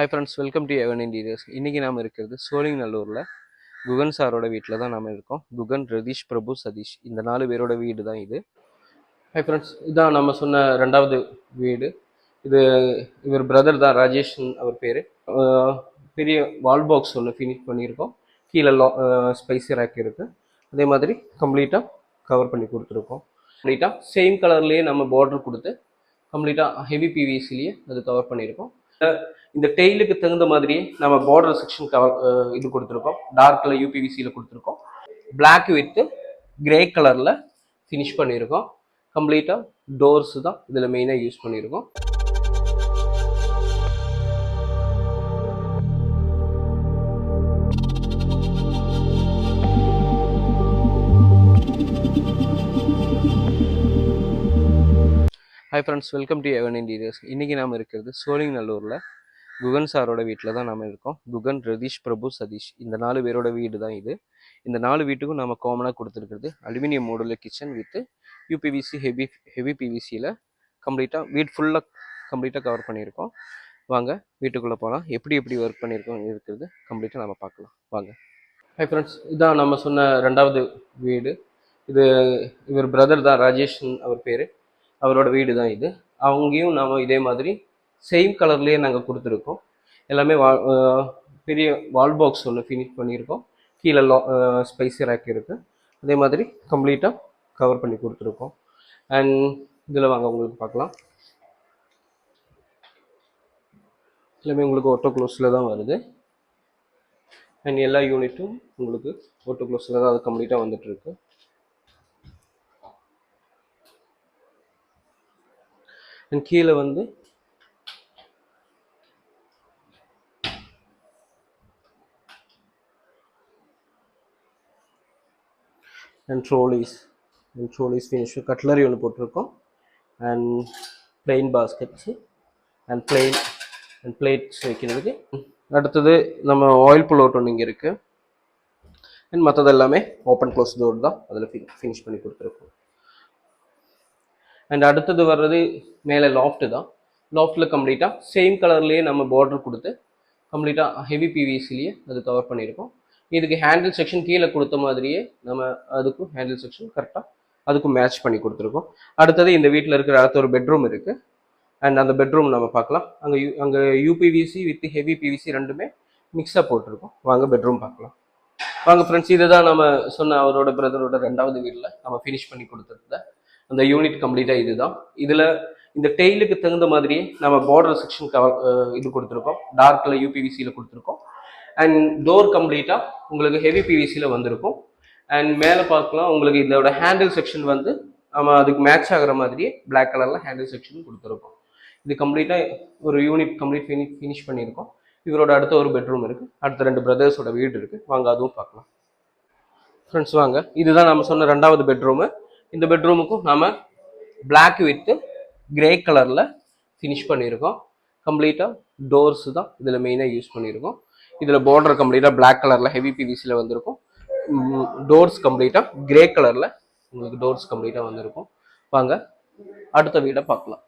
Hi friends welcome to Evan interiors இன்றைக்கி நாம் இருக்கிறது சோழிங்கநல்லூரில் குகன் சாரோட வீட்டில் தான் நாம் இருக்கோம். குகன் ரதீஷ் பிரபு சதீஷ். இந்த நாலு பேரோட வீடு தான் இது. ஹாய் ஃப்ரெண்ட்ஸ் இதான் நம்ம சொன்ன ரெண்டாவது வீடு. இது இவர் பிரதர் தான் ராஜேஷ் அவர் பேர். பெரிய வால் பாக்ஸ் ஒன்று ஃபினிஷ் பண்ணியிருக்கோம். கீழே லா ஸ்பைசி ரேக் இருக்குது அதே மாதிரி கம்ப்ளீட்டாக கவர் பண்ணி கொடுத்துருக்கோம். கம்ப்ளீட்டாக சேம் கலர்லேயே நம்ம பார்டர் கொடுத்து கம்ப்ளீட்டாக ஹெவி பிவிசிலேயே அது கவர் பண்ணியிருக்கோம். இந்த டெய்லுக்கு தகுந்த மாதிரியே நம்ம பார்டர் செக்ஷன் கவர் இது கொடுத்துருக்கோம். டார்க்கில் யூபிவிசியில் கொடுத்துருக்கோம். பிளாக் வித்து கிரே கலரில் ஃபினிஷ் பண்ணியிருக்கோம். கம்ப்ளீட்டாக டோர்ஸ் தான் இதில் மெயினாக யூஸ் பண்ணியிருக்கோம். Hi friends welcome to Evan interiors இன்றைக்கி நாம் இருக்கிறது சோழிங்கநல்லூரில். குகன் சாரோட வீட்டில் தான் நாம் இருக்கோம். குகன் ரதீஷ் பிரபு சதீஷ். இந்த நாலு பேரோட வீடு தான் இது. இந்த நாலு வீட்டுக்கும் நம்ம காமனாக கொடுத்துருக்கிறது aluminium modular kitchen with UPVC heavy heavy பிவிசியில் கம்ப்ளீட்டாக வீட் ஃபுல்லாக கம்ப்ளீட்டாக கவர் பண்ணியிருக்கோம். வாங்க வீட்டுக்குள்ளே போகலாம் எப்படி எப்படி ஒர்க் பண்ணியிருக்கோம் இருக்கிறது கம்ப்ளீட்டாக நம்ம பார்க்கலாம். வாங்க. ஹை ஃப்ரெண்ட்ஸ் இதான் நம்ம சொன்ன ரெண்டாவது வீடு. இது இவர் பிரதர் தான் ராஜேஷ் அவர் பேர். அவரோட வீடு தான் இது. அவங்கேயும் நாம் இதே மாதிரி சேம் கலர்லேயே நாங்கள் கொடுத்துருக்கோம். எல்லாமே வா பெரிய வால் பாக்ஸ் ஒன்று ஃபினிஷ் பண்ணியிருக்கோம். கீழே லா ஸ்பைசி ரேக் இருக்குது அதே மாதிரி கம்ப்ளீட்டாக கவர் பண்ணி கொடுத்துருக்கோம். அண்ட் இதில் வாங்க உங்களுக்கு பார்க்கலாம். எல்லாமே உங்களுக்கு ஒட்டோ க்ளோஸில் தான் வருது. அண்ட் எல்லா யூனிட்டும் உங்களுக்கு ஒட்டோ க்ளோஸில் தான் அது கம்ப்ளீட்டாக வந்துட்டுருக்கு. அண்ட் கீழே வந்து and trolleys and trolleys finish cutlery ஒன்று போட்டிருக்கோம். And plain baskets and plain and plates வைக்கிறதுக்கு. அடுத்தது நம்ம ஆயில் புல்லோட் ஒன்று இங்கே இருக்குது அண்ட் மற்றது எல்லாமே ஓப்பன் க்ளோஸ் டோர் தான். அதில் ஃபினிஷ் பண்ணி கொடுத்துருக்கோம். அண்ட் அடுத்தது வர்றது மேலே லாஃப்ட் தான். லாஃப்ட்டில் கம்ப்ளீட்டாக சேம் கலர்லேயே நம்ம பார்டர் கொடுத்து கம்ப்ளீட்டாக ஹெவி பிவிசிலேயே அது கவர் பண்ணியிருக்கோம். இதுக்கு ஹேண்டில் செக்ஷன் கீழே கொடுத்த மாதிரியே நம்ம அதுக்கும் ஹேண்டில் செக்ஷன் கரெக்டாக அதுக்கும் மேட்ச் பண்ணி கொடுத்துருக்கோம். அடுத்தது இந்த வீட்டில் இருக்கிற அடுத்த ஒரு பெட்ரூம் இருக்குது அண்ட் அந்த பெட்ரூம் நம்ம பார்க்கலாம். அங்கே யூ அங்கே யூபிவிசி வித் ஹெவி பிவிசி ரெண்டுமே மிக்ஸாக போட்டிருக்கோம். வாங்க பெட்ரூம் பார்க்கலாம். வாங்க ஃப்ரெண்ட்ஸ் இதுதான் நம்ம சொன்ன அவரோட பிரதரோட ரெண்டாவது வீட்டில் நம்ம ஃபினிஷ் பண்ணி கொடுத்துருந்தேன் அந்த யூனிட் கம்ப்ளீட்டாக இதுதான். இதில் இந்த டெய்லுக்கு தகுந்த மாதிரியே நம்ம பார்டர் செக்ஷன் கவர் இது கொடுத்துருக்கோம். டார்க்கில் யூபிவிசியில் கொடுத்துருக்கோம். அண்ட் டோர் கம்ப்ளீட்டாக உங்களுக்கு ஹெவி பிவிசியில் வந்திருக்கும். அண்ட் மேலே பார்க்கலாம் உங்களுக்கு இதோட ஹேண்டில் செக்ஷன் வந்து நம்ம அதுக்கு மேட்ச் ஆகிற மாதிரியே பிளாக் கலரில் ஹேண்டில் செக்ஷன் கொடுத்துருக்கோம். இது கம்ப்ளீட்டாக ஒரு யூனிட் கம்ப்ளீட் ஃபினி ஃபினிஷ் பண்ணியிருக்கோம். இவரோட அடுத்த ஒரு பெட்ரூம் இருக்குது அடுத்த ரெண்டு பிரதர்ஸோட வீடு இருக்குது வாங்க அதுவும் பார்க்கலாம். ஃப்ரெண்ட்ஸ் வாங்க. இதுதான் நம்ம சொன்ன ரெண்டாவது பெட்ரூமு இந்த பெட்ரூமுக்கும் நாம் பிளாக் வித்து கிரே கலரில் ஃபினிஷ் பண்ணியிருக்கோம். கம்ப்ளீட்டாக டோர்ஸ் தான் இதில் மெயினாக யூஸ் பண்ணியிருக்கோம். இதில் பார்டர் கம்ப்ளீட்டாக பிளாக் கலரில் ஹெவி பிவிசியில் வந்திருக்கும். டோர்ஸ் கம்ப்ளீட்டாக கிரே கலரில் உங்களுக்கு டோர்ஸ் கம்ப்ளீட்டாக வந்திருக்கும். வாங்க அடுத்த வீடை பார்க்கலாம்.